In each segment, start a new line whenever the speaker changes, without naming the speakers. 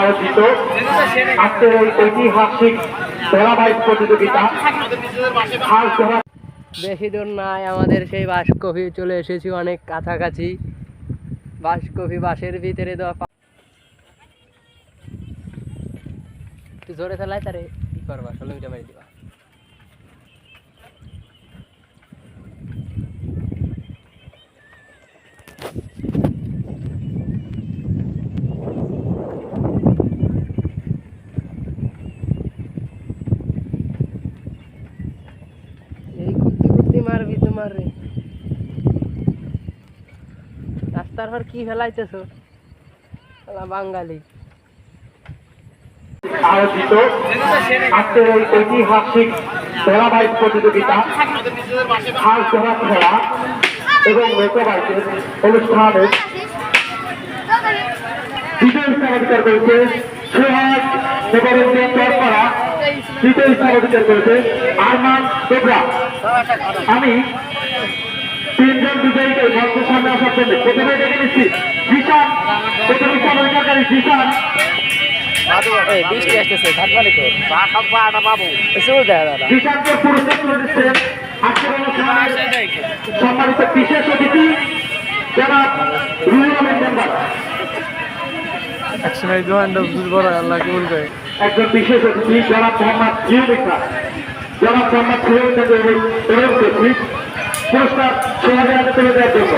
আয়োজিত আজকের এই ঐতিহাসিক ধারাবাহিক প্রতিযোগিতা।
বেশি দূর নাই আমাদের সেই বাসকফি চলে এসেছি অনেক কাছাকাছি। বাসকফি বাসের ভিতরে দেওয়া জোরে চালাই তারে। কি করবা? ষোলো মিটার বাড়ি দিবা। মারবি তোমার রে রাস্তার পর কি ফেলাইতেছো? বাঙালি।
আয়োজিত আজকের এই ঐতিহাসিক ধারাবাহিক প্রতিযোগিতা, হাল ধরা খেলা এবং লোকবাইকের অনুষ্ঠানে বিজয় স্থান অধিকার করেছে সোহাগ বিজয় স্থান অধিকার করেছে আরমান আমি তিনজন বিজয়ীকে মঞ্চের সামনে আসার জন্য প্রথমে ডেকে নিচ্ছি জিশান প্রথম স্থান অধিকারী সম্মানিত বিশেষ অতিথি? রুহুল
বড় আল্লাহ বলবে।
একজন বিশেষ অতিথি জনাব মোহাম্মদ জনাব মোহাম্মদ পুরস্কার সোহাগের হাতে তুলে দেওয়ার জন্য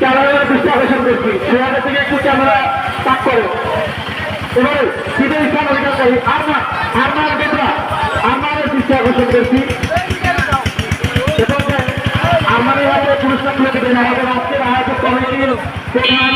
ক্যামেরার দৃষ্টি আকর্ষণ করছি। সোহাগের থেকে একটু ক্যামেরা তাক করে। এবারে বিজয় ইসলাম অধিকারী আরমান আরমান বেতরা আরমানের দৃষ্টি আকর্ষণ করছি। আরমানের পুরস্কার তুলে দেবেন আমাদের আজকের আয়োজক কমিটির প্রধান